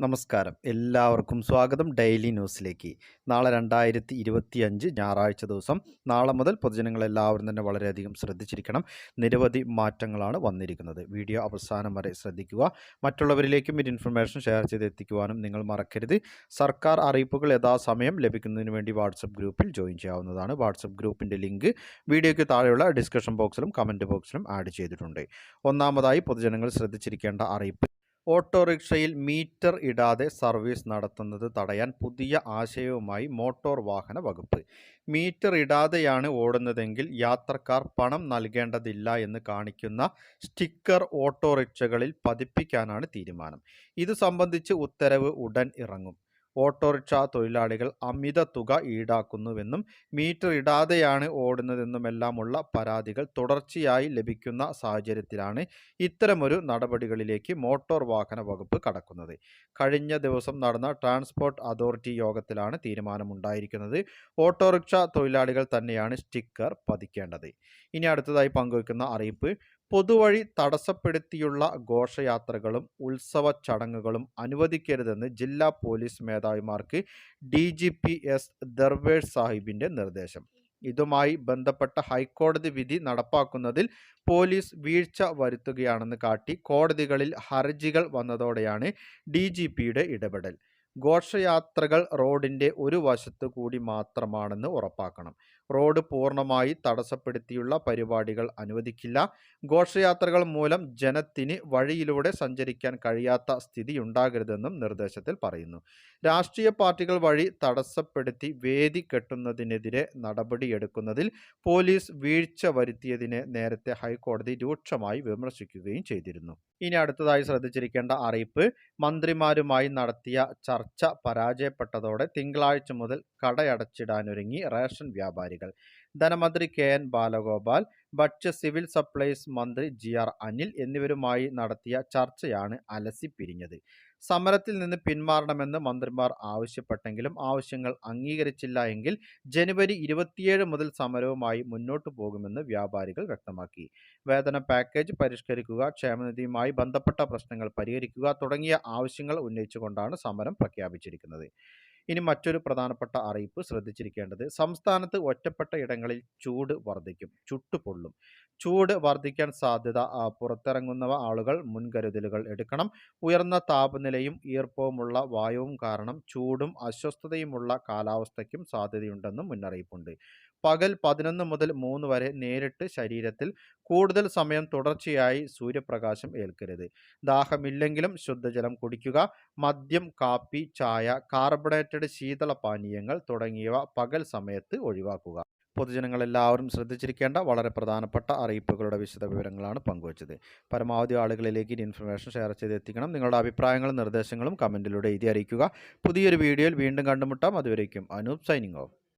നമസ്കാരം. എല്ലാവർക്കും സ്വാഗതം ഡെയിലി ന്യൂസിലേക്ക്. നാളെ രണ്ടായിരത്തി ഇരുപത്തി അഞ്ച് ഞായറാഴ്ച ദിവസം. നാളെ മുതൽ പൊതുജനങ്ങൾ എല്ലാവരും തന്നെ വളരെയധികം ശ്രദ്ധിച്ചിരിക്കണം. നിരവധി മാറ്റങ്ങളാണ് വന്നിരിക്കുന്നത്. വീഡിയോ അവസാനം വരെ ശ്രദ്ധിക്കുക. മറ്റുള്ളവരിലേക്കും ഒരു ഇൻഫർമേഷൻ ഷെയർ ചെയ്ത് എത്തിക്കുവാനും നിങ്ങൾ മറക്കരുത്. സർക്കാർ അറിയിപ്പുകൾ യഥാസമയം ലഭിക്കുന്നതിന് വേണ്ടി വാട്സപ്പ് ഗ്രൂപ്പിൽ ജോയിൻ ചെയ്യാവുന്നതാണ്. വാട്സപ്പ് ഗ്രൂപ്പിന്റെ ലിങ്ക് വീഡിയോയ്ക്ക് താഴെയുള്ള ഡിസ്കഷൻ ബോക്സിലും കമന്റ് ബോക്സിലും ആഡ് ചെയ്തിട്ടുണ്ട്. ഒന്നാമതായി പൊതുജനങ്ങൾ ശ്രദ്ധിച്ചിരിക്കേണ്ട അറിയിപ്പ് ഓട്ടോറിക്ഷയിൽ മീറ്റർ ഇടാതെ സർവീസ് നടത്തുന്നത് തടയാൻ പുതിയ ആശയവുമായി മോട്ടോർ വാഹന വകുപ്പ്. മീറ്റർ ഇടാതെയാണ് ഓടുന്നതെങ്കിൽ യാത്രക്കാർ പണം നൽകേണ്ടതില്ല എന്ന് കാണിക്കുന്ന സ്റ്റിക്കർ ഓട്ടോറിക്ഷകളിൽ പതിപ്പിക്കാനാണ് തീരുമാനം. ഇത് സംബന്ധിച്ച് ഉത്തരവ് ഉടൻ ഇറങ്ങും. ഓട്ടോറിക്ഷ തൊഴിലാളികൾ അമിത തുക ഈടാക്കുന്നുവെന്നും മീറ്റർ ഇടാതെയാണ് ഓടുന്നതെന്നുമെല്ലാമുള്ള പരാതികൾ തുടർച്ചയായി ലഭിക്കുന്ന സാഹചര്യത്തിലാണ് ഇത്തരമൊരു നടപടികളിലേക്ക് മോട്ടോർ വാഹന വകുപ്പ് കടക്കുന്നത്. കഴിഞ്ഞ ദിവസം നടന്ന ട്രാൻസ്പോർട്ട് അതോറിറ്റി യോഗത്തിലാണ് തീരുമാനമുണ്ടായിരിക്കുന്നത്. ഓട്ടോറിക്ഷ തൊഴിലാളികൾ തന്നെയാണ് സ്റ്റിക്കർ പതിക്കേണ്ടത്. ഇനി അടുത്തതായി പങ്കുവയ്ക്കുന്ന അറിയിപ്പ്. പൊതുവഴി തടസ്സപ്പെടുത്തിയുള്ള ഘോഷയാത്രകളും ഉത്സവ ചടങ്ങുകളും അനുവദിക്കരുതെന്ന് ജില്ലാ police മേധാവിമാർക്ക് D G P S Darvesh സാഹിബിന്റെ നിർദ്ദേശം. ഇതുമായി ബന്ധപ്പെട്ട ഹൈക്കോടതി വിധി നടപ്പാക്കുന്നതിൽ പോലീസ് വീഴ്ച വരുത്തുകയാണെന്ന് കാട്ടി കോടതികളിൽ ഹർജികൾ വന്നതോടെയാണ് ഡി ജി പിയുടെ ഇടപെടൽ. ഘോഷയാത്രകൾ റോഡിന്റെ ഒരു വശത്തു കൂടി മാത്രമാണെന്ന് ഉറപ്പാക്കണം. റോഡ് പൂർണമായി തടസ്സപ്പെടുത്തിയുള്ള പരിപാടികൾ അനുവദിക്കില്ല. ഘോഷയാത്രകൾ മൂലം ജനത്തിന് വഴിയിലൂടെ സഞ്ചരിക്കാൻ കഴിയാത്ത സ്ഥിതി ഉണ്ടാകരുതെന്നും നിർദ്ദേശത്തിൽ പറയുന്നു. രാഷ്ട്രീയ പാർട്ടികൾ വഴി തടസ്സപ്പെടുത്തി വേദി കെട്ടുന്നതിനെതിരെ നടപടിയെടുക്കുന്നതിൽ പോലീസ് വീഴ്ച വരുത്തിയതിനെ നേരത്തെ ഹൈക്കോടതി രൂക്ഷമായി വിമർശിക്കുകയും ചെയ്തിരുന്നു. ഇനി അടുത്തതായി ശ്രദ്ധിച്ചിരിക്കേണ്ട അറിയിപ്പ് മന്ത്രിമാരുമായി നടത്തിയ ചർച്ച പരാജയപ്പെട്ടതോടെ തിങ്കളാഴ്ച മുതൽ കടയടച്ചിടാനൊരുങ്ങി റേഷൻ വ്യാപാരികൾ. ധനമന്ത്രി കെ. എൻ. ബാലഗോപാൽ ഭക്ഷ്യ സിവിൽ സപ്ലൈസ് മന്ത്രി ജി. ആർ. അനിൽ എന്നിവരുമായി നടത്തിയ ചർച്ചയാണ് അലസി പിരിഞ്ഞത്. സമരത്തിൽ നിന്ന് പിന്മാറണമെന്ന് മന്ത്രിമാർ ആവശ്യപ്പെട്ടെങ്കിലും ആവശ്യങ്ങൾ അംഗീകരിച്ചില്ല എങ്കിൽ ജനുവരി ഇരുപത്തിയേഴ് മുതൽ സമരവുമായി മുന്നോട്ടു പോകുമെന്ന് വ്യാപാരികൾ വ്യക്തമാക്കി. വേതന പാക്കേജ് പരിഷ്കരിക്കുക ക്ഷേമനിധിയുമായി ബന്ധപ്പെട്ട പ്രശ്നങ്ങൾ പരിഹരിക്കുക തുടങ്ങിയ ആവശ്യങ്ങൾ ഉന്നയിച്ചുകൊണ്ടാണ് സമരം പ്രഖ്യാപിച്ചിരിക്കുന്നത്. ഇനി മറ്റൊരു പ്രധാനപ്പെട്ട അറിയിപ്പ് ശ്രദ്ധിച്ചിരിക്കേണ്ടത് സംസ്ഥാനത്ത് ഒറ്റപ്പെട്ട ഇടങ്ങളിൽ ചൂട് വർദ്ധിക്കും ചുട്ടുപൊള്ളും. ചൂട് വർദ്ധിക്കാൻ സാധ്യത പുറത്തിറങ്ങുന്നവ ആളുകൾ മുൻകരുതലുകൾ എടുക്കണം. ഉയർന്ന താപനിലയും ഈർപ്പവുമുള്ള വായുവും കാരണം ചൂടും അസ്വസ്ഥതയുമുള്ള കാലാവസ്ഥയ്ക്കും സാധ്യതയുണ്ടെന്നും മുന്നറിയിപ്പുണ്ട്. പകൽ പതിനൊന്ന് മുതൽ മൂന്ന് വരെ നേരിട്ട് ശരീരത്തിൽ കൂടുതൽ സമയം തുടർച്ചയായി സൂര്യപ്രകാശം ഏൽക്കരുത്. ദാഹമില്ലെങ്കിലും ശുദ്ധജലം കുടിക്കുക മദ്യം കാപ്പി ചായ കാർബണേറ്റഡ് ശീതള പാനീയങ്ങൾ തുടങ്ങിയവ പകൽ സമയത്ത് ഒഴിവാക്കുക. പൊതുജനങ്ങൾ എല്ലാവരും ശ്രദ്ധിച്ചിരിക്കേണ്ട വളരെ പ്രധാനപ്പെട്ട അറിയിപ്പുകളുടെ വിശദ വിവരങ്ങളാണ് പങ്കുവച്ചത്. പരമാവധി ആളുകളിലേക്ക് ഈ ഇൻഫർമേഷൻ ഷെയർ ചെയ്ത് എത്തിക്കണം. നിങ്ങളുടെ അഭിപ്രായങ്ങളും നിർദ്ദേശങ്ങളും കമന്റിലൂടെ എഴുതി അറിയിക്കുക. പുതിയൊരു വീഡിയോയിൽ വീണ്ടും കണ്ടുമുട്ടാം. അതുവരേക്കും അനൂപ് സൈനിങ് ഓഫ്.